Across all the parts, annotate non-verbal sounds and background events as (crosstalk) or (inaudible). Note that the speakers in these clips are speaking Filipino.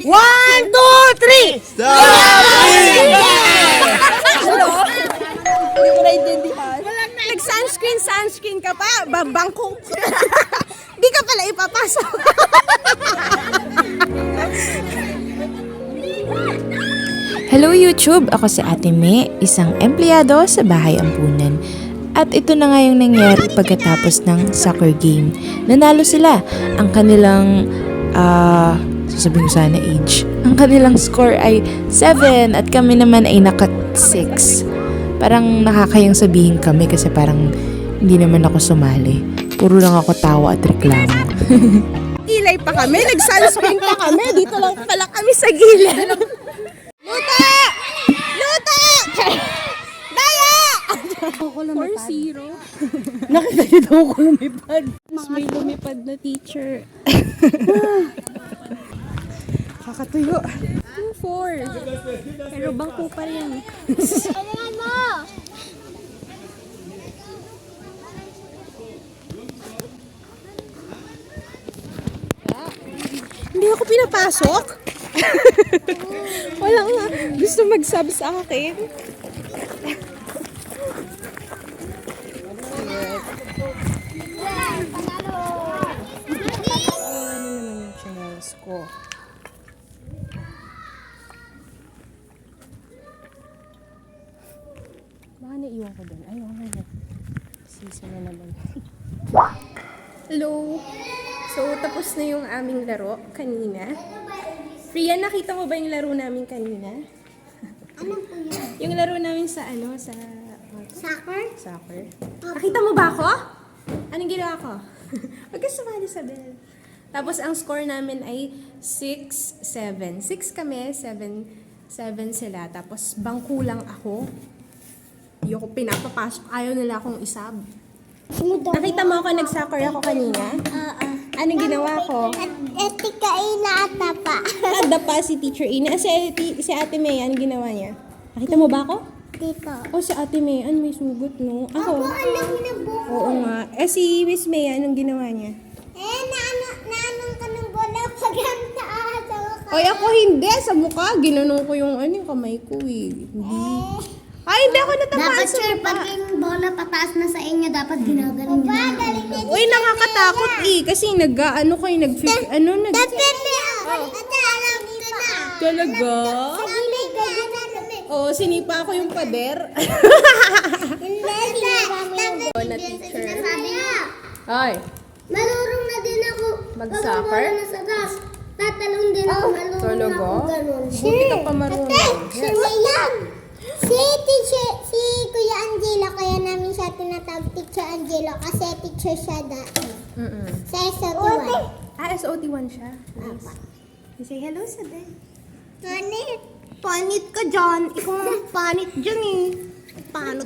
One, two, three! Hindi ko naintindihan. Nag-sunscreen, sunscreen ka pa. Babangko. (laughs) Di ka pala ipapasok. Hello YouTube! Ako si Ate May, isang empleyado sa Bahay Ampunan. At ito na nga yung nangyari pagkatapos ng soccer game. Nanalo sila. Ang kanilang, ah, sasabihin ko sana age. Ang kanilang score ay 7 at kami naman ay naka 6. Parang nakakayang sabihin kami kasi parang hindi naman ako sumali. Puro lang ako tawa at reklamo. (laughs) Kilay pa kami. Nag-sunscreen pa kami. Dito lang pala kami sa gilid. Luta! Luta! Daya! 4-0. Nakita niyo daw ako lumipad. May lumipad na teacher. (laughs) Kakatuyo. 2-4. Pero bangko pa rin. Hindi ako pinapasok. (laughs) Wala nga. Gusto mag-sub sa akin. Ano naman yung channels ko? Baka naiwan ko doon. Ay, okay na. Sisa na naman. Hello! So, tapos na yung aming laro kanina. Priya, nakita mo ba yung laro namin kanina? Ano po yun? (laughs) Yung laro namin sa ano, sa Soccer? soccer. Nakita mo ba ako? Anong ginawa ko? (laughs) Huwag ka sumali sa bell. Tapos ang score namin ay 6-7. 6 kami, 7 7 sila. Tapos bangko lang ako. Hindi ako pinapapasok. Ayaw nila akong isab. Nakita mo ako nag-soccer ako kanina? Oo. Anong ginawa ko? Etika ina ata pa. (laughs) Nada pa si Teacher Ina. Si, si Ate May, anong ginawa niya? Nakita mo ba ako? Dito. Oh, si Ate May, ano may sugot, no? Ako. Ako, alam na buko. Oo nga. Eh, si Miss May, anong ginawa niya? Eh, naano, naanong ka ng bola pag ang taas. Ako ka. Ay, ako hindi. Sa mukha, ginanong ko yung ano, yung kamay ko eh. Hindi. Ay, hindi ako natamaan Dapat sa sir, mukha. pag yung bola pataas na sa inyo, dapat ginagaling nyo. galing na Uy, nakakatakot eh. Kasi nag, ano kayo, nag, ano, nag, Depende ako. Ate, alam ko na. talaga? Ka. Oo, oh, sinipa ko yung pader. Hindi, (laughs) hindi. Oo, na teacher. Sinasabi niya. Ay, Marurong na din ako. Mag-soccer? Pag din ako. Marurong talaga? na ako ganun. Buti ka pa marunong. Si tinatawag teacher Angelo kasi teacher siya dati. Mm-mm. Sa SOT1. Ah, SOT1 siya. Nice. Say hello sa Ben. Ganit. Panit ka dyan. Ikaw ang panit dyan eh. Paano?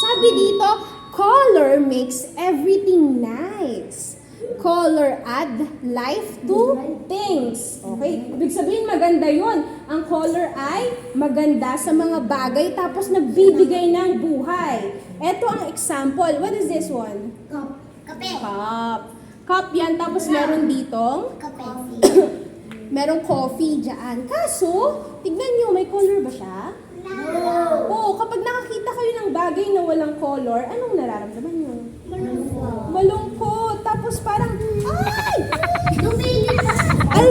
Sabi dito, color makes everything nice. Color add life to things. Okay? Ibig sabihin maganda yon. Ang color ay maganda sa mga bagay tapos nagbibigay ng buhay. Ito ang example. What is this one? Kape. Cup. Cup yan. Tapos meron ditong Kape. (coughs) merong coffee dyan. Kaso, tignan nyo, may color ba siya? Oo, kapag nakakita kayo ng bagay na walang color, anong nararamdaman nyo? Malungkot. Tapos parang, ay! Ay!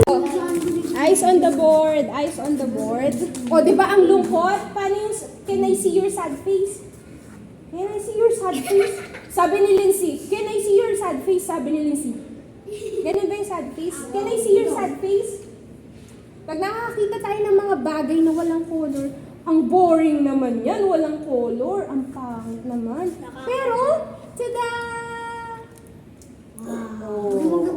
Eyes on the board. Eyes on the board. O, di ba ang lungkot? Paano yung, can I see your sad face? Can I see your sad face? Sabi ni Lindsay, can I see your sad face? Sabi ni Lindsay. Ganun ba yung sad face? Can I see your sad face? Pag nakakita tayo ng mga bagay na walang color, ang boring naman yan, walang color. Ang pangit naman. Pero, tada! Wow.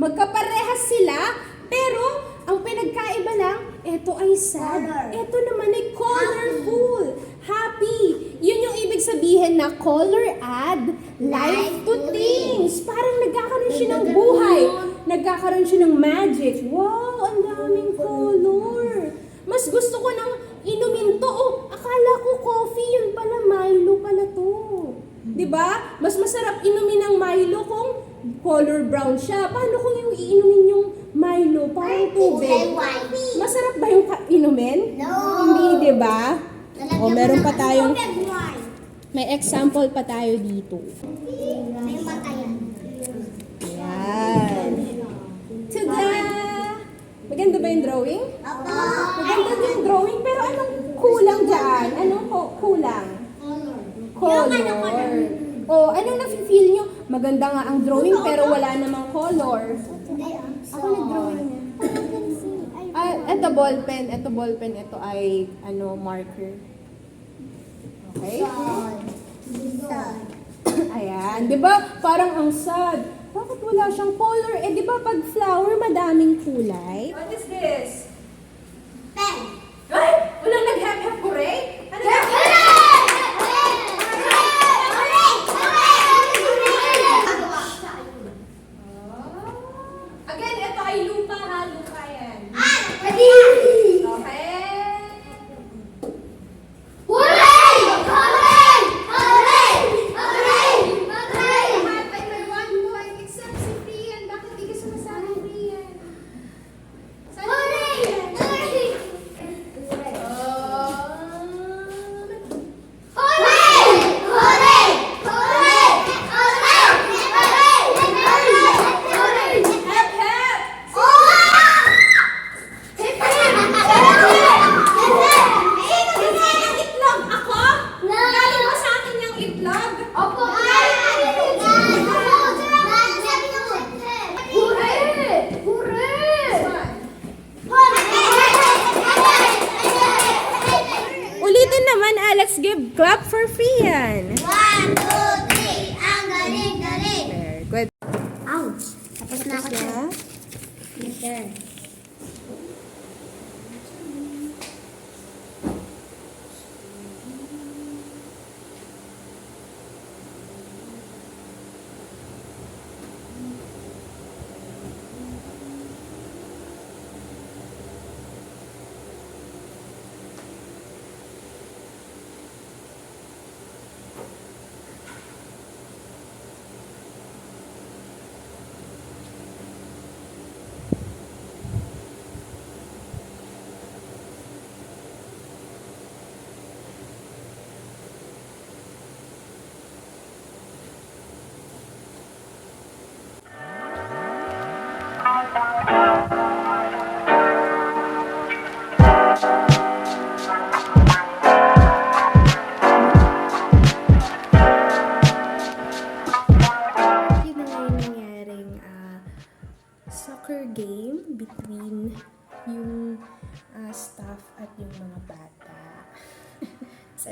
Magkaparehas sila, pero ang pinagkaiba lang, ito ay sad. Ito naman ay colorful. Happy. Ibig sabihin na color add life to things. Parang nagkakaroon siya ng buhay. Nagkakaroon siya ng magic. Wow, ang daming color. Mas gusto ko nang inumin to. Oh, akala ko coffee, yun pala Milo pala to. 'Di ba? Mas masarap inumin ng Milo kung color brown siya. Paano kung yung iinumin yung Milo? Parang tubig. Masarap ba yung inumin? No. Hindi, di ba? O, meron pa tayong? May example pa tayo dito. May matayan. Yan. Tada! Maganda ba yung drawing? Opo. Maganda din yung drawing, pero anong kulang dyan? Anong ku- kulang? Color. O, anong nafe-feel nyo? Maganda nga ang drawing, pero wala namang color. Ako nag-drawing niya. Ah, eto ballpen, eto ballpen, ito ay ano marker. Okay? Ayan, 'di ba? Parang ang sad. Bakit wala siyang color? Eh 'di ba pag flower madaming kulay? What is this? Pen. Ay, walang nag-hep-hep hooray? Ano na? Again, ito ay lupa ha, lupa yan. Okay? Lahat ay may one point except si Rian. Bakit di ka sumasali, Rian? Saan si Rian? Um, hep, hep! Itlog ako? Galing ba sa akin yung itlog? Opo, Ulitin Alex. Give clap for Rian. One, two, three. Ang galing, galing. Very good. Ouch. Tapos na ako siya. Sir.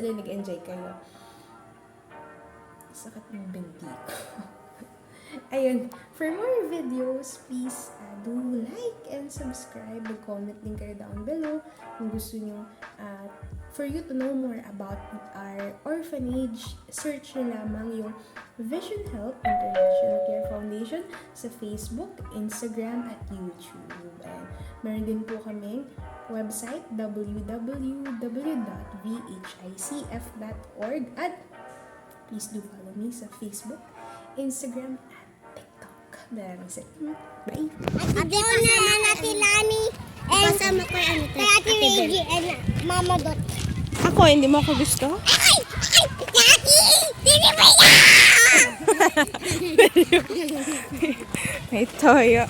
Sana nag-enjoy kayo. Sakat ng binti ko. (laughs) Ayun, for more videos, please uh, do like and subscribe. Mag-comment din kayo down below kung gusto nyo uh, for you to know more about our orphanage. Search nyo lamang yung Vision Help International Care Foundation sa Facebook, Instagram, at YouTube. And meron din po kaming website www.vhicf.org at please do follow me sa Facebook, Instagram, at TikTok. Maraming salamat. Bye! Ate ko naman Ate Lani. Kasama ko yung Ate Reggie and Mama Dot. Ako, hindi mo ako gusto? May toyo.